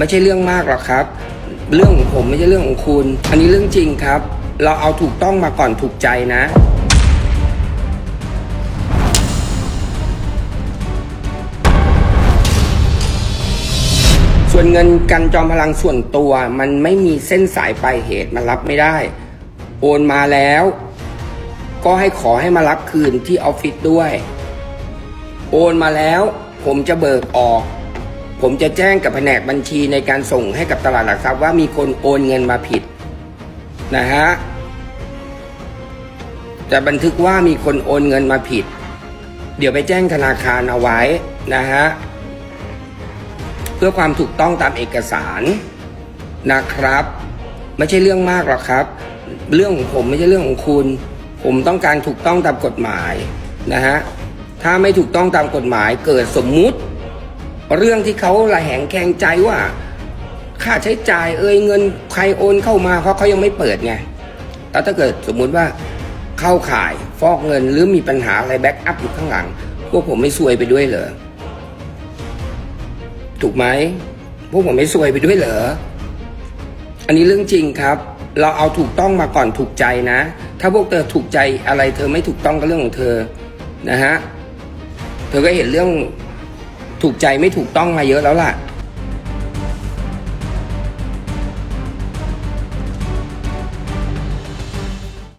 ไม่ใช่เรื่องมากหรอกครับ เรื่องของผมไม่ใช่เรื่องของคุณ อันนี้เรื่องจริงครับ เราเอาถูกต้องมาก่อนถูกใจนะ ส่วนเงินกันจอมพลังส่วนตัวมันไม่มีเส้นสายปลายเหตุมันรับไม่ได้ โอนมาแล้ว ก็ให้ขอให้มารับคืนที่ออฟฟิศด้วย โอนมาแล้ว ผมจะเบิกออก ผมจะแจ้งกับแผนกบัญชีในการส่งให้กับตลาดหลักทรัพย์ว่ามีคนโอนเงินมาผิดนะฮะจะบันทึกว่ามีคนโอนเงินมาผิด เดี๋ยวไปแจ้งธนาคารเอาไว้นะฮะเพื่อความถูกต้องตามเอกสารนะครับ ไม่ใช่เรื่องมากหรอกครับ เรื่องของผมไม่ใช่เรื่องของคุณ ผมต้องการถูกต้องตามกฎหมายนะฮะถ้าไม่ถูกต้องตามกฎหมายเกิดสมมุติ เรื่องที่เขาละแหงแคงใจว่า ค่าใช้จ่ายเอ่ยเงินใครโอนเข้ามาเพราะเขายังไม่เปิดไงแล้วถ้าเกิดสมมุติว่าเข้าข่ายฟอกเงินหรือมีปัญหาอะไรแบ็กอัพอยู่ข้างหลัง พวกผมไม่ซวยไปด้วยเหรอถูกไหมพวกผมไม่ซวยไปด้วยเหรออันนี้เรื่องจริงครับ เราเอาถูกต้องมาก่อนถูกใจนะ ถ้าพวกเธอถูกใจอะไรเธอไม่ถูกต้องก็เรื่องของเธอนะฮะเธอก็เห็นเรื่อง ถูกใจไม่ถูกต้องมาเยอะแล้วล่ะ